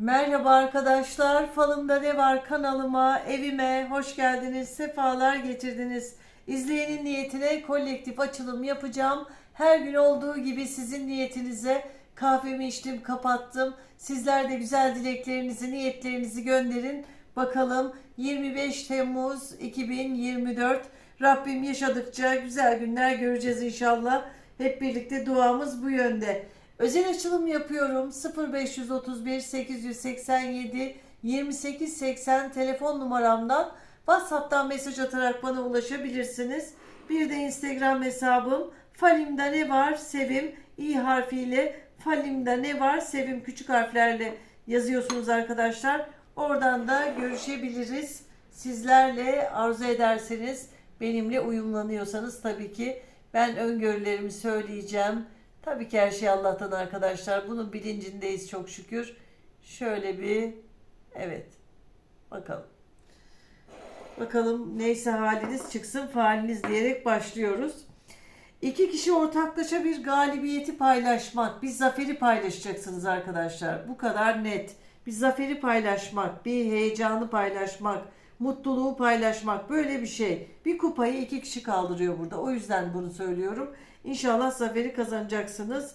Merhaba arkadaşlar, Falımda Ne Var kanalıma, evime hoş geldiniz, sefalar getirdiniz. İzleyenin niyetine kolektif açılım yapacağım. Her gün olduğu gibi sizin niyetinize kahvemi içtim, kapattım. Sizler de güzel dileklerinizi, niyetlerinizi gönderin. Bakalım 25 Temmuz 2024 Rabbim yaşadıkça güzel günler göreceğiz inşallah. Hep birlikte duamız bu yönde. Özel açılım yapıyorum. 0531 887 2880 telefon numaramdan WhatsApp'tan mesaj atarak bana ulaşabilirsiniz. Bir de Instagram hesabım Falim'da ne var? Sevim i harfiyle Falim'da ne var? Sevim küçük harflerle yazıyorsunuz arkadaşlar. Oradan da görüşebiliriz. Sizlerle arzu ederseniz benimle uyumlanıyorsanız tabii ki ben öngörülerimi söyleyeceğim. Tabii ki her şey Allah'tan arkadaşlar. Bunun bilincindeyiz çok şükür. Şöyle bir evet. Bakalım. Bakalım neyse haliniz çıksın faaliniz diyerek başlıyoruz. İki kişi ortaklaşa bir galibiyeti paylaşmak, bir zaferi paylaşacaksınız arkadaşlar. Bu kadar net. Bir zaferi paylaşmak, bir heyecanı paylaşmak, mutluluğu paylaşmak böyle bir şey. Bir kupayı iki kişi kaldırıyor burada. O yüzden bunu söylüyorum. İnşallah zaferi kazanacaksınız.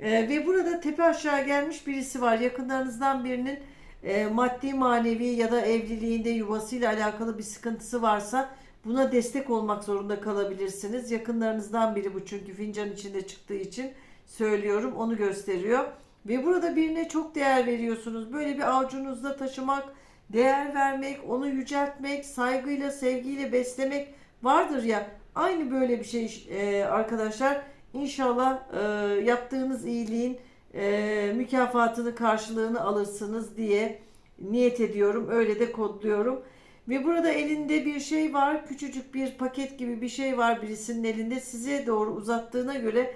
Ee, ve burada tepe aşağı gelmiş birisi var. Yakınlarınızdan birinin e, maddi manevi ya da evliliğinde yuvasıyla alakalı bir sıkıntısı varsa buna destek olmak zorunda kalabilirsiniz. Yakınlarınızdan biri bu çünkü fincan içinde çıktığı için söylüyorum onu gösteriyor. Ve burada birine çok değer veriyorsunuz. Böyle bir avucunuzda taşımak, değer vermek, onu yüceltmek, saygıyla, sevgiyle beslemek vardır ya. Aynı böyle bir şey e, arkadaşlar. İnşallah e, yaptığınız iyiliğin e, mükafatını, karşılığını alırsınız diye niyet ediyorum. Öyle de kodluyorum. Ve burada elinde bir şey var. Küçücük bir paket gibi bir şey var birisinin elinde. Size doğru uzattığına göre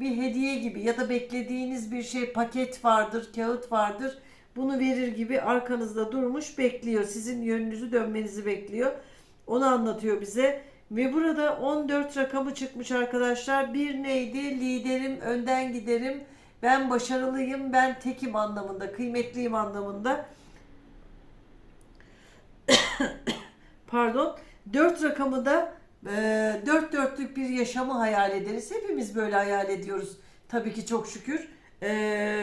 bir hediye gibi ya da beklediğiniz bir şey paket vardır, kağıt vardır. Bunu verir gibi arkanızda durmuş bekliyor. Sizin yönünüzü dönmenizi bekliyor. Onu anlatıyor bize. Ve burada 14 rakamı çıkmış arkadaşlar. Bir neydi? Liderim, önden giderim. Ben başarılıyım, ben tekim anlamında, kıymetliyim anlamında. Pardon. 4 rakamı da e, dört dörtlük bir yaşamı hayal ederiz. Hepimiz böyle hayal ediyoruz. Tabii ki çok şükür. E,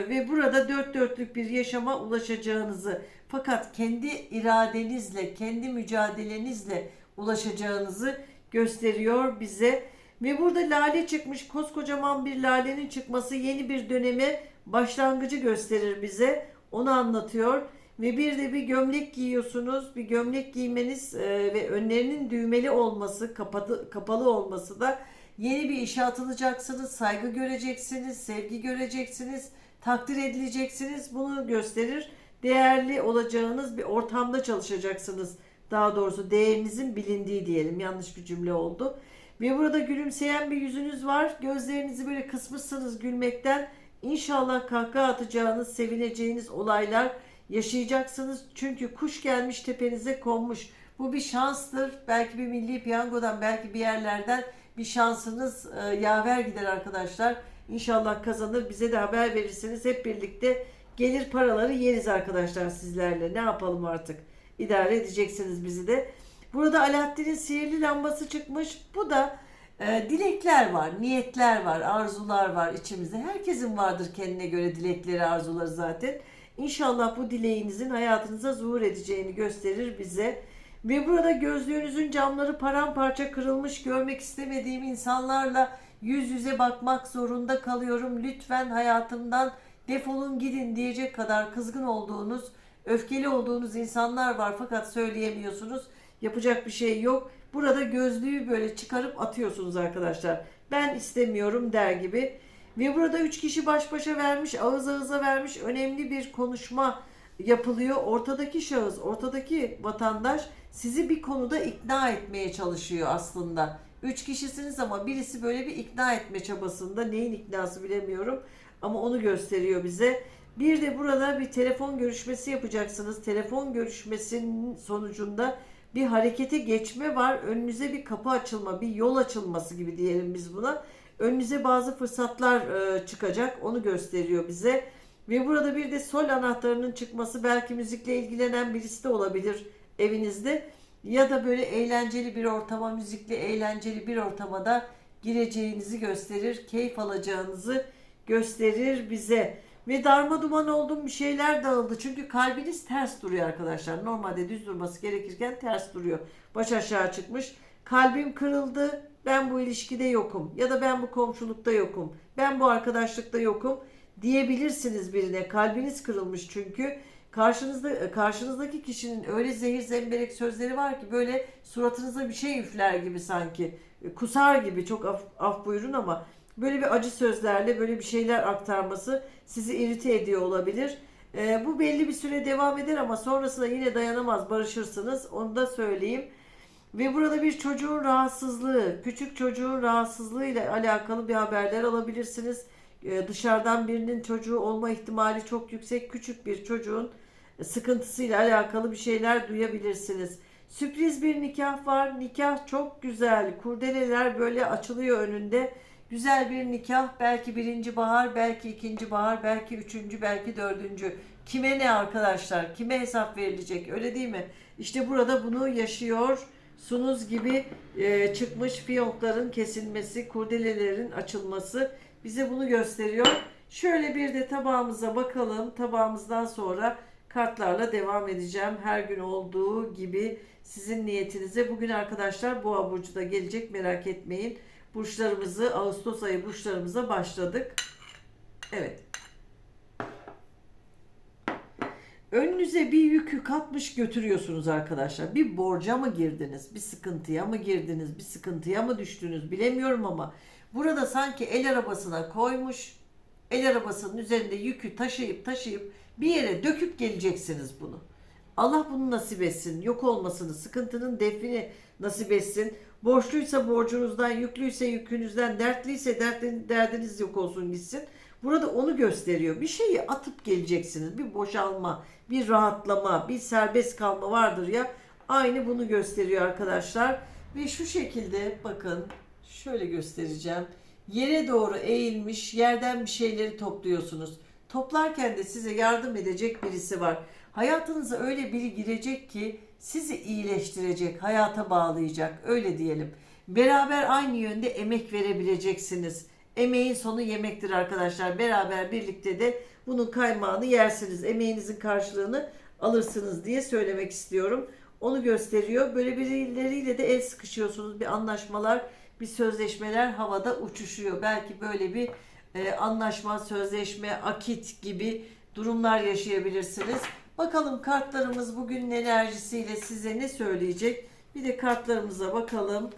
ve burada dört dörtlük bir yaşama ulaşacağınızı fakat kendi iradenizle, kendi mücadelenizle ulaşacağınızı gösteriyor bize. Ve burada lale çıkmış. Koskocaman bir lalenin çıkması yeni bir döneme başlangıcı gösterir bize. Onu anlatıyor. Ve bir de bir gömlek giyiyorsunuz. Bir gömlek giymeniz e, ve önlerinin düğmeli olması, kapalı, kapalı olması da yeni bir işe atılacaksınız. Saygı göreceksiniz, sevgi göreceksiniz, takdir edileceksiniz. Bunu gösterir. Değerli olacağınız bir ortamda çalışacaksınız. Daha doğrusu değerinizin bilindiği diyelim. Yanlış bir cümle oldu. Ve burada gülümseyen bir yüzünüz var. Gözlerinizi böyle kısmışsınız gülmekten. İnşallah kahkaha atacağınız, sevineceğiniz olaylar yaşayacaksınız. Çünkü kuş gelmiş tepenize konmuş. Bu bir şanstır. Belki bir milli piyangodan, belki bir yerlerden bir şansınız e, yaver gider arkadaşlar. İnşallah kazanır. Bize de haber verirsiniz. Hep birlikte gelir paraları yeriz arkadaşlar sizlerle. Ne yapalım artık? İdare edeceksiniz bizi de. Burada Alaaddin'in sihirli lambası çıkmış. Bu da e, dilekler var, niyetler var, arzular var içimizde. Herkesin vardır kendine göre dilekleri, arzuları zaten. İnşallah bu dileğinizin hayatınıza zuhur edeceğini gösterir bize. Ve burada gözlüğünüzün camları paramparça kırılmış görmek istemediğim insanlarla yüz yüze bakmak zorunda kalıyorum. Lütfen hayatımdan defolun gidin diyecek kadar kızgın olduğunuz, öfkeli olduğunuz insanlar var fakat söyleyemiyorsunuz. Yapacak bir şey yok. Burada gözlüğü böyle çıkarıp atıyorsunuz arkadaşlar. Ben istemiyorum der gibi. Ve burada üç kişi baş başa vermiş, ağız ağıza vermiş önemli bir konuşma yapılıyor. Ortadaki şahıs, ortadaki vatandaş sizi bir konuda ikna etmeye çalışıyor aslında. Üç kişisiniz ama birisi böyle bir ikna etme çabasında. Neyin iknası bilemiyorum ama onu gösteriyor bize. Bir de burada bir telefon görüşmesi yapacaksınız. Telefon görüşmesinin sonucunda bir harekete geçme var. Önünüze bir kapı açılma, bir yol açılması gibi diyelim biz buna. Önünüze bazı fırsatlar e, çıkacak. Onu gösteriyor bize. Ve burada bir de sol anahtarının çıkması belki müzikle ilgilenen birisi de olabilir evinizde. Ya da böyle eğlenceli bir ortama, müzikli eğlenceli bir ortama da gireceğinizi gösterir. Keyif alacağınızı gösterir bize. Ve darma duman oldum bir şeyler dağıldı. Çünkü kalbiniz ters duruyor arkadaşlar. Normalde düz durması gerekirken ters duruyor. Baş aşağı çıkmış. Kalbim kırıldı. Ben bu ilişkide yokum. Ya da ben bu komşulukta yokum. Ben bu arkadaşlıkta yokum diyebilirsiniz birine. Kalbiniz kırılmış çünkü. Karşınızda karşınızdaki kişinin öyle zehir zemberek sözleri var ki böyle suratınıza bir şey üfler gibi sanki. Kusar gibi çok af, af buyurun ama böyle bir acı sözlerle böyle bir şeyler aktarması sizi irite ediyor olabilir. Ee, bu belli bir süre devam eder ama sonrasında yine dayanamaz barışırsınız. Onu da söyleyeyim. Ve burada bir çocuğun rahatsızlığı, küçük çocuğun rahatsızlığı ile alakalı bir haberler alabilirsiniz. Ee, dışarıdan birinin çocuğu olma ihtimali çok yüksek. Küçük bir çocuğun sıkıntısıyla alakalı bir şeyler duyabilirsiniz. Sürpriz bir nikah var. Nikah çok güzel. Kurdeleler böyle açılıyor önünde. Güzel bir nikah. Belki birinci bahar, belki ikinci bahar, belki üçüncü, belki dördüncü. Kime ne arkadaşlar? Kime hesap verilecek? Öyle değil mi? İşte burada bunu yaşıyor. Sunuz gibi e, çıkmış fiyonkların kesilmesi, kurdelelerin açılması bize bunu gösteriyor. Şöyle bir de tabağımıza bakalım. Tabağımızdan sonra kartlarla devam edeceğim. Her gün olduğu gibi sizin niyetinize. Bugün arkadaşlar Boğa burcu da gelecek merak etmeyin. Burçlarımızı Ağustos ayı burçlarımıza başladık. Evet. Önünüze bir yükü katmış götürüyorsunuz arkadaşlar. Bir borca mı girdiniz? Bir sıkıntıya mı girdiniz? Bir sıkıntıya mı düştünüz? Bilemiyorum ama burada sanki el arabasına koymuş. El arabasının üzerinde yükü taşıyıp taşıyıp bir yere döküp geleceksiniz bunu. Allah bunu nasip etsin. Yok olmasını, sıkıntının defini nasip etsin. Borçluysa borcunuzdan, yüklüyse yükünüzden, dertliyse dertlin, derdiniz yok olsun gitsin. Burada onu gösteriyor. Bir şeyi atıp geleceksiniz. Bir boşalma, bir rahatlama, bir serbest kalma vardır ya. Aynı bunu gösteriyor arkadaşlar. Ve şu şekilde bakın şöyle göstereceğim. Yere doğru eğilmiş yerden bir şeyleri topluyorsunuz. Toplarken de size yardım edecek birisi var. Hayatınıza öyle biri girecek ki sizi iyileştirecek, hayata bağlayacak öyle diyelim. Beraber aynı yönde emek verebileceksiniz. Emeğin sonu yemektir arkadaşlar. Beraber birlikte de bunun kaymağını yersiniz. Emeğinizin karşılığını alırsınız diye söylemek istiyorum. Onu gösteriyor. Böyle birileriyle de el sıkışıyorsunuz. Bir anlaşmalar, bir sözleşmeler havada uçuşuyor. Belki böyle bir e, anlaşma, sözleşme, akit gibi durumlar yaşayabilirsiniz. Bakalım kartlarımız bugünün enerjisiyle size ne söyleyecek? Bir de kartlarımıza bakalım.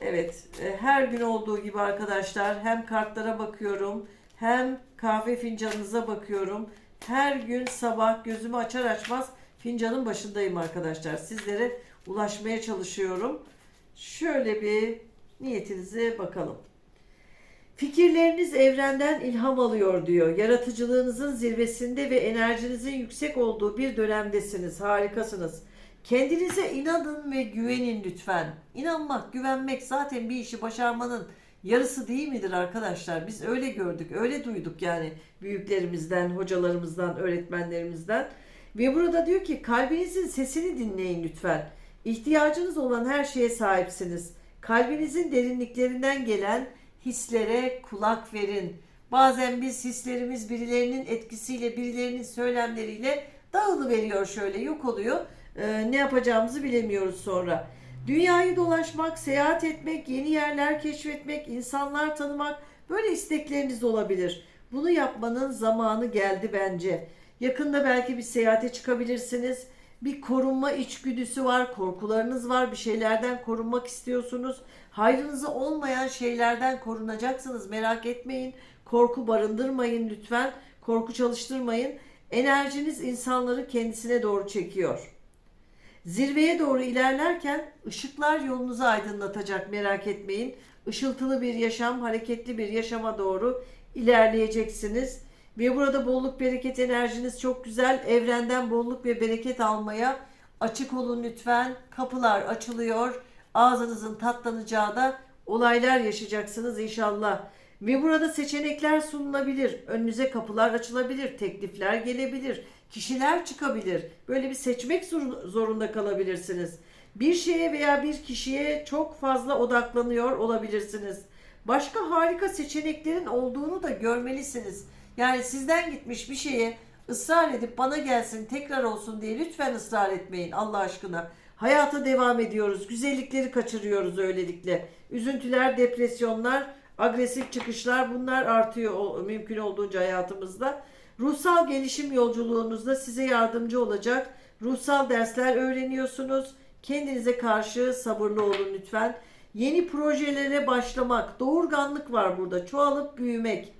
Evet, e, her gün olduğu gibi arkadaşlar hem kartlara bakıyorum, hem kahve fincanınıza bakıyorum. Her gün sabah gözümü açar açmaz fincanın başındayım arkadaşlar. Sizlere ulaşmaya çalışıyorum. Şöyle bir niyetinize bakalım. Fikirleriniz evrenden ilham alıyor diyor. Yaratıcılığınızın zirvesinde ve enerjinizin yüksek olduğu bir dönemdesiniz. Harikasınız. Kendinize inanın ve güvenin lütfen. İnanmak, güvenmek zaten bir işi başarmanın yarısı değil midir arkadaşlar? Biz öyle gördük, öyle duyduk yani büyüklerimizden, hocalarımızdan, öğretmenlerimizden. Ve burada diyor ki kalbinizin sesini dinleyin lütfen. İhtiyacınız olan her şeye sahipsiniz. Kalbinizin derinliklerinden gelen hislere kulak verin. Bazen biz hislerimiz birilerinin etkisiyle, birilerinin söylemleriyle dağılıveriyor şöyle, yok oluyor. Ee, ne yapacağımızı bilemiyoruz sonra. Dünyayı dolaşmak, seyahat etmek, yeni yerler keşfetmek, insanlar tanımak böyle istekleriniz olabilir. Bunu yapmanın zamanı geldi bence. Yakında belki bir seyahate çıkabilirsiniz. Bir korunma içgüdüsü var, korkularınız var, bir şeylerden korunmak istiyorsunuz. Hayrınıza olmayan şeylerden korunacaksınız. Merak etmeyin. Korku barındırmayın lütfen. Korku çalıştırmayın. Enerjiniz insanları kendisine doğru çekiyor. Zirveye doğru ilerlerken ışıklar yolunuzu aydınlatacak merak etmeyin. Işıltılı bir yaşam, hareketli bir yaşama doğru ilerleyeceksiniz. Ve burada bolluk bereket enerjiniz çok güzel. Evrenden bolluk ve bereket almaya açık olun lütfen. Kapılar açılıyor. Ağzınızın tatlanacağı da olaylar yaşayacaksınız inşallah. Ve burada seçenekler sunulabilir. Önünüze kapılar açılabilir, teklifler gelebilir, kişiler çıkabilir. Böyle bir seçmek zor- zorunda kalabilirsiniz. Bir şeye veya bir kişiye çok fazla odaklanıyor olabilirsiniz. Başka harika seçeneklerin olduğunu da görmelisiniz. Yani sizden gitmiş bir şeye ısrar edip bana gelsin tekrar olsun diye lütfen ısrar etmeyin Allah aşkına. Hayata devam ediyoruz. Güzellikleri kaçırıyoruz öylelikle. Üzüntüler, depresyonlar, agresif çıkışlar bunlar artıyor mümkün olduğunca hayatımızda. Ruhsal gelişim yolculuğunuzda size yardımcı olacak. Ruhsal dersler öğreniyorsunuz. Kendinize karşı sabırlı olun lütfen. Yeni projelere başlamak, doğurganlık var burada. Çoğalıp büyümek,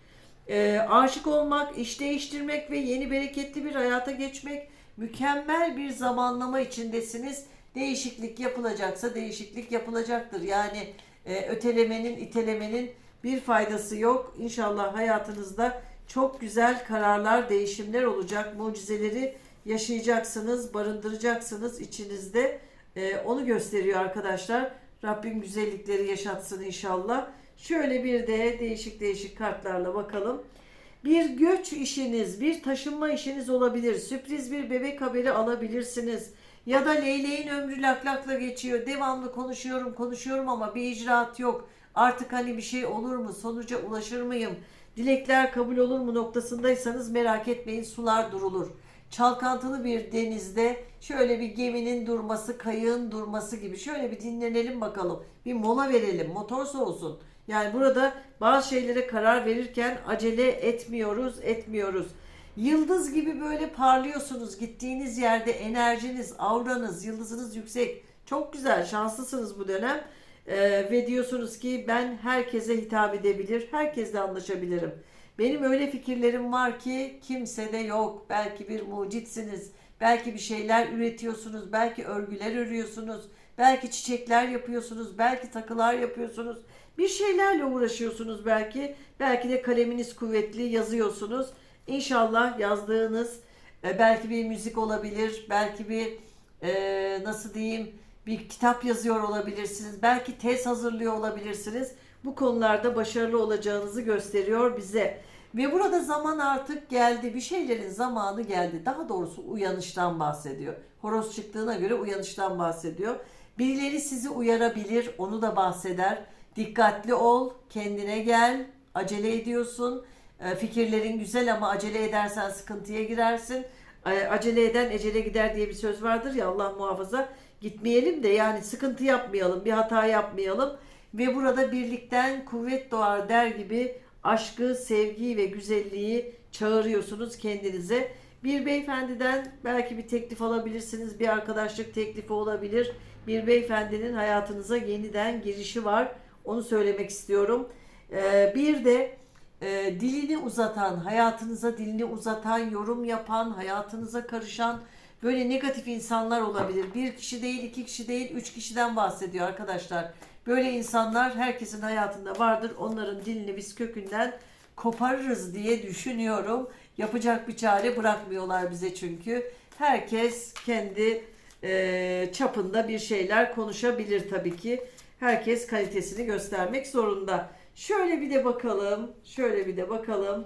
e, aşık olmak, iş değiştirmek ve yeni bereketli bir hayata geçmek. Mükemmel bir zamanlama içindesiniz. Değişiklik yapılacaksa değişiklik yapılacaktır. Yani e, ötelemenin, itelemenin bir faydası yok. İnşallah hayatınızda çok güzel kararlar, değişimler olacak. Mucizeleri yaşayacaksınız, barındıracaksınız içinizde. E, onu gösteriyor arkadaşlar. Rabbim güzellikleri yaşatsın inşallah. Şöyle bir de değişik değişik kartlarla bakalım. Bir göç işiniz, bir taşınma işiniz olabilir. Sürpriz bir bebek haberi alabilirsiniz. Ya da leyleğin ömrü laklakla geçiyor. Devamlı konuşuyorum, konuşuyorum ama bir icraat yok. Artık hani bir şey olur mu? Sonuca ulaşır mıyım? Dilekler kabul olur mu noktasındaysanız merak etmeyin sular durulur. Çalkantılı bir denizde şöyle bir geminin durması, kayığın durması gibi şöyle bir dinlenelim bakalım. Bir mola verelim, motor soğusun. Yani burada bazı şeylere karar verirken acele etmiyoruz, etmiyoruz. Yıldız gibi böyle parlıyorsunuz. Gittiğiniz yerde enerjiniz, auranız, yıldızınız yüksek. Çok güzel, şanslısınız bu dönem. Ee, ve diyorsunuz ki ben herkese hitap edebilir, herkesle anlaşabilirim. Benim öyle fikirlerim var ki kimse de yok. Belki bir mucitsiniz. Belki bir şeyler üretiyorsunuz. Belki örgüler örüyorsunuz. Belki çiçekler yapıyorsunuz. Belki takılar yapıyorsunuz. Bir şeylerle uğraşıyorsunuz belki. Belki de kaleminiz kuvvetli yazıyorsunuz. İnşallah yazdığınız e, belki bir müzik olabilir. Belki bir e, nasıl diyeyim bir kitap yazıyor olabilirsiniz. Belki tez hazırlıyor olabilirsiniz. Bu konularda başarılı olacağınızı gösteriyor bize. Ve burada zaman artık geldi. Bir şeylerin zamanı geldi. Daha doğrusu uyanıştan bahsediyor. Horoz çıktığına göre uyanıştan bahsediyor. Birileri sizi uyarabilir, onu da bahseder. Dikkatli ol, kendine gel, acele ediyorsun. E, Fikirlerin güzel ama acele edersen sıkıntıya girersin. E, Acele eden ecele gider diye bir söz vardır ya Allah muhafaza. Gitmeyelim de yani sıkıntı yapmayalım, bir hata yapmayalım. Ve burada birlikten kuvvet doğar der gibi aşkı, sevgiyi ve güzelliği çağırıyorsunuz kendinize. Bir beyefendiden belki bir teklif alabilirsiniz. Bir arkadaşlık teklifi olabilir. Bir beyefendinin hayatınıza yeniden girişi var. Onu söylemek istiyorum. Ee, bir de e, dilini uzatan, hayatınıza dilini uzatan, yorum yapan, hayatınıza karışan böyle negatif insanlar olabilir. Bir kişi değil, iki kişi değil, üç kişiden bahsediyor arkadaşlar. Böyle insanlar herkesin hayatında vardır. Onların dilini biz kökünden koparırız diye düşünüyorum. Yapacak bir çare bırakmıyorlar bize çünkü. Herkes kendi e, çapında bir şeyler konuşabilir tabii ki. Herkes kalitesini göstermek zorunda. Şöyle bir de bakalım. Şöyle bir de bakalım.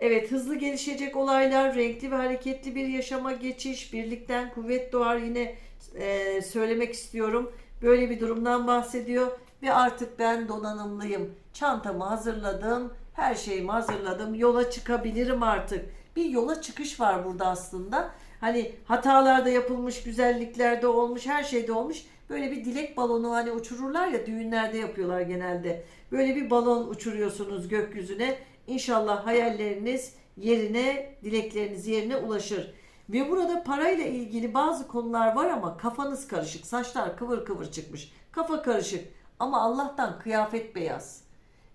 Evet hızlı gelişecek olaylar, renkli ve hareketli bir yaşama geçiş, birlikten kuvvet doğar yine e, söylemek istiyorum. Böyle bir durumdan bahsediyor ve artık ben donanımlıyım. Çantamı hazırladım, her şeyimi hazırladım. Yola çıkabilirim artık. Bir yola çıkış var burada aslında. Hani hatalarda yapılmış, güzelliklerde olmuş, her şeyde olmuş. Böyle bir dilek balonu hani uçururlar ya düğünlerde yapıyorlar genelde. Böyle bir balon uçuruyorsunuz gökyüzüne. İnşallah hayalleriniz yerine, dilekleriniz yerine ulaşır. Ve burada parayla ilgili bazı konular var ama kafanız karışık. Saçlar kıvır kıvır çıkmış. Kafa karışık. Ama Allah'tan kıyafet beyaz.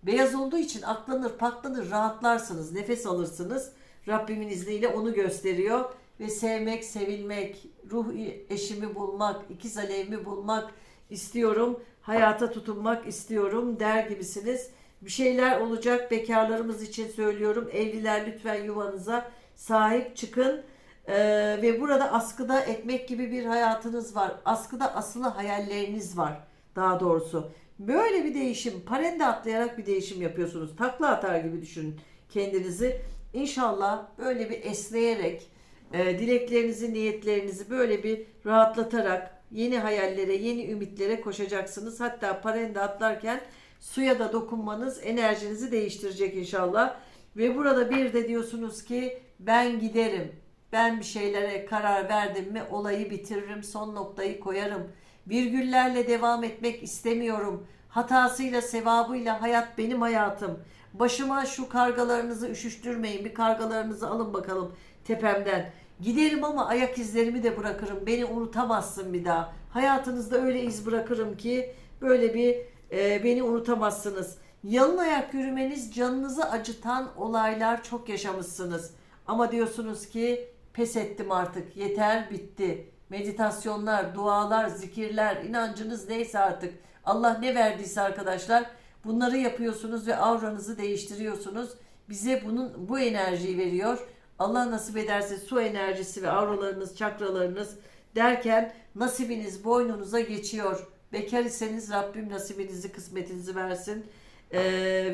Beyaz olduğu için aklanır, paklanır, rahatlarsınız, nefes alırsınız. Rabbimin izniyle onu gösteriyor. Ve sevmek, sevilmek, ruh eşimi bulmak, ikiz alevimi bulmak istiyorum. Hayata tutunmak istiyorum der gibisiniz. Bir şeyler olacak bekarlarımız için söylüyorum. Evliler lütfen yuvanıza sahip çıkın. Ee, ve burada askıda ekmek gibi bir hayatınız var. Askıda asılı hayalleriniz var daha doğrusu. Böyle bir değişim, parende atlayarak bir değişim yapıyorsunuz. Takla atar gibi düşünün kendinizi. İnşallah böyle bir esneyerek, e, dileklerinizi, niyetlerinizi böyle bir rahatlatarak yeni hayallere, yeni ümitlere koşacaksınız. Hatta parende atlarken suya da dokunmanız enerjinizi değiştirecek inşallah. Ve burada bir de diyorsunuz ki ben giderim. Ben bir şeylere karar verdim mi olayı bitiririm, son noktayı koyarım. Virgüllerle devam etmek istemiyorum. Hatasıyla, sevabıyla hayat benim hayatım. Başıma şu kargalarınızı üşüştürmeyin. Bir kargalarınızı alın bakalım tepemden. Giderim ama ayak izlerimi de bırakırım. Beni unutamazsın bir daha. Hayatınızda öyle iz bırakırım ki böyle bir e, beni unutamazsınız. Yalın ayak yürümeniz canınızı acıtan olaylar çok yaşamışsınız. Ama diyorsunuz ki pes ettim artık. Yeter bitti. Meditasyonlar, dualar, zikirler, inancınız neyse artık. Allah ne verdiyse arkadaşlar bunları yapıyorsunuz ve avranızı değiştiriyorsunuz. Bize bunun bu enerjiyi veriyor. Allah nasip ederse su enerjisi ve avralarınız, çakralarınız derken nasibiniz boynunuza geçiyor. Bekar iseniz Rabbim nasibinizi, kısmetinizi versin. Ee,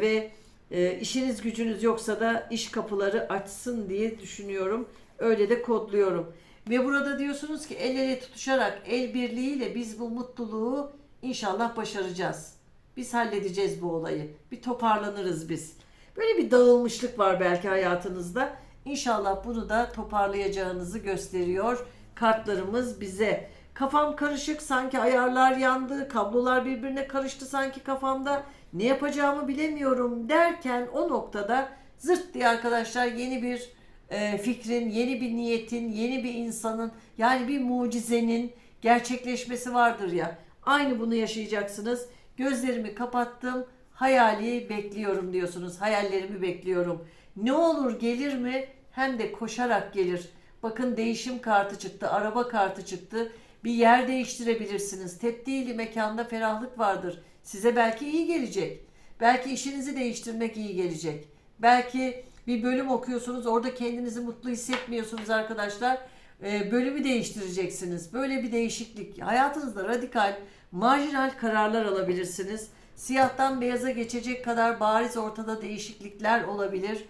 ve e, işiniz gücünüz yoksa da iş kapıları açsın diye düşünüyorum. Öyle de kodluyorum. Ve burada diyorsunuz ki el ele tutuşarak, el birliğiyle biz bu mutluluğu inşallah başaracağız. Biz halledeceğiz bu olayı. Bir toparlanırız biz. Böyle bir dağılmışlık var belki hayatınızda. İnşallah bunu da toparlayacağınızı gösteriyor kartlarımız bize. Kafam karışık sanki ayarlar yandı, kablolar birbirine karıştı sanki kafamda. Ne yapacağımı bilemiyorum derken o noktada zırt diye arkadaşlar yeni bir e, fikrin, yeni bir niyetin, yeni bir insanın yani bir mucizenin gerçekleşmesi vardır ya. Aynı bunu yaşayacaksınız. Gözlerimi kapattım, hayali bekliyorum diyorsunuz. Hayallerimi bekliyorum. Ne olur gelir mi? Hem de koşarak gelir. Bakın değişim kartı çıktı, araba kartı çıktı. Bir yer değiştirebilirsiniz. Tebdili mekanda ferahlık vardır. Size belki iyi gelecek. Belki işinizi değiştirmek iyi gelecek. Belki bir bölüm okuyorsunuz, orada kendinizi mutlu hissetmiyorsunuz arkadaşlar. Ee, bölümü değiştireceksiniz. Böyle bir değişiklik. Hayatınızda radikal, marjinal kararlar alabilirsiniz. Siyahtan beyaza geçecek kadar bariz ortada değişiklikler olabilir.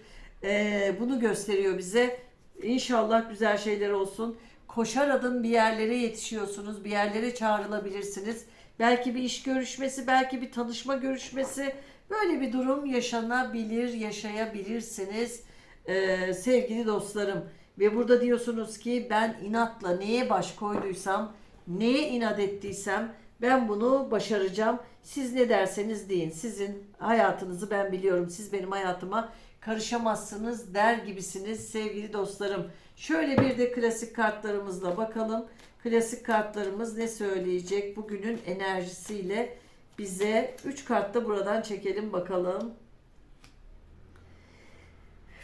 Ee, bunu gösteriyor bize. İnşallah güzel şeyler olsun. Koşar adım bir yerlere yetişiyorsunuz, bir yerlere çağrılabilirsiniz. Belki bir iş görüşmesi, belki bir tanışma görüşmesi. Böyle bir durum yaşanabilir, yaşayabilirsiniz ee, sevgili dostlarım. Ve burada diyorsunuz ki ben inatla neye baş koyduysam, neye inat ettiysem ben bunu başaracağım. Siz ne derseniz deyin. Sizin hayatınızı ben biliyorum. Siz benim hayatıma karışamazsınız der gibisiniz sevgili dostlarım. Şöyle bir de klasik kartlarımızla bakalım. Klasik kartlarımız ne söyleyecek bugünün enerjisiyle bize 3 kart da buradan çekelim bakalım.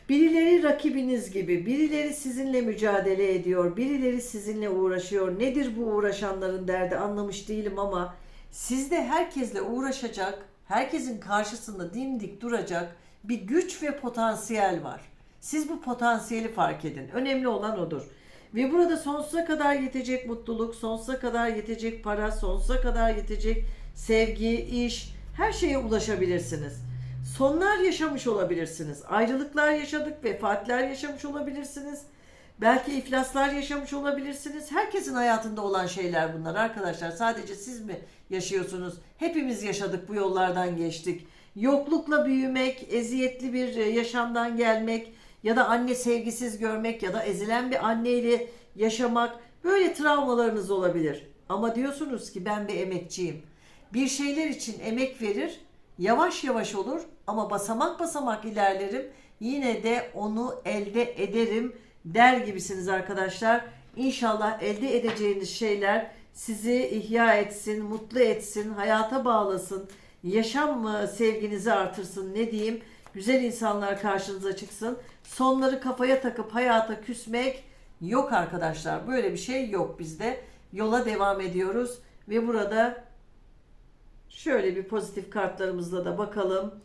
Birileri rakibiniz gibi, birileri sizinle mücadele ediyor, birileri sizinle uğraşıyor. Nedir bu uğraşanların derdi anlamış değilim ama sizde herkesle uğraşacak, herkesin karşısında dimdik duracak bir güç ve potansiyel var. Siz bu potansiyeli fark edin. Önemli olan odur. Ve burada sonsuza kadar yetecek mutluluk, sonsuza kadar yetecek para, sonsuza kadar yetecek sevgi, iş, her şeye ulaşabilirsiniz. Sonlar yaşamış olabilirsiniz. Ayrılıklar yaşadık, vefatlar yaşamış olabilirsiniz. Belki iflaslar yaşamış olabilirsiniz. Herkesin hayatında olan şeyler bunlar arkadaşlar. Sadece siz mi yaşıyorsunuz? Hepimiz yaşadık, bu yollardan geçtik. Yoklukla büyümek, eziyetli bir e, yaşamdan gelmek ya da anne sevgisiz görmek ya da ezilen bir anneyle yaşamak böyle travmalarınız olabilir. Ama diyorsunuz ki ben bir emekçiyim. Bir şeyler için emek verir, yavaş yavaş olur ama basamak basamak ilerlerim. Yine de onu elde ederim der gibisiniz arkadaşlar. İnşallah elde edeceğiniz şeyler sizi ihya etsin, mutlu etsin, hayata bağlasın, yaşam sevginizi artırsın ne diyeyim. Güzel insanlar karşınıza çıksın. Sonları kafaya takıp hayata küsmek yok arkadaşlar. Böyle bir şey yok bizde. Yola devam ediyoruz ve burada şöyle bir pozitif kartlarımızla da bakalım.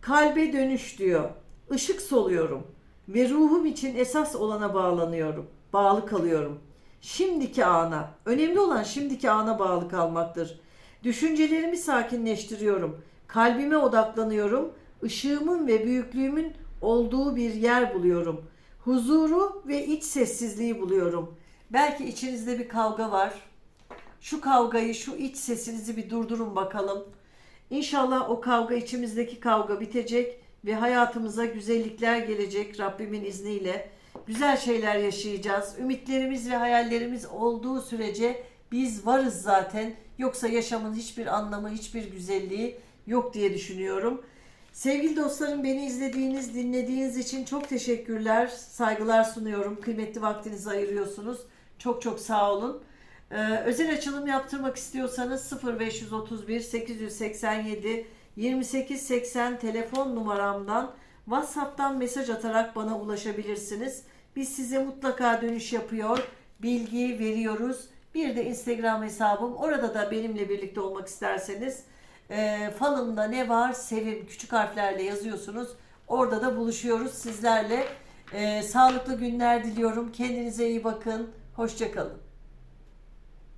Kalbe dönüş diyor. Işık soluyorum ve ruhum için esas olana bağlanıyorum. Bağlı kalıyorum. Şimdiki ana. Önemli olan şimdiki ana bağlı kalmaktır. Düşüncelerimi sakinleştiriyorum. Kalbime odaklanıyorum. Işığımın ve büyüklüğümün olduğu bir yer buluyorum. Huzuru ve iç sessizliği buluyorum. Belki içinizde bir kavga var. Şu kavgayı, şu iç sesinizi bir durdurun bakalım. İnşallah o kavga içimizdeki kavga bitecek ve hayatımıza güzellikler gelecek Rabbimin izniyle. Güzel şeyler yaşayacağız. Ümitlerimiz ve hayallerimiz olduğu sürece biz varız zaten. Yoksa yaşamın hiçbir anlamı, hiçbir güzelliği yok diye düşünüyorum. Sevgili dostlarım beni izlediğiniz, dinlediğiniz için çok teşekkürler, saygılar sunuyorum. Kıymetli vaktinizi ayırıyorsunuz. Çok çok sağ olun. Ee, özel açılım yaptırmak istiyorsanız 0531 887 2880 telefon numaramdan WhatsApp'tan mesaj atarak bana ulaşabilirsiniz. Biz size mutlaka dönüş yapıyor, bilgi veriyoruz. Bir de Instagram hesabım. Orada da benimle birlikte olmak isterseniz e, falımda ne var? Sevim küçük harflerle yazıyorsunuz. Orada da buluşuyoruz sizlerle. E, sağlıklı günler diliyorum. Kendinize iyi bakın. Hoşçakalın.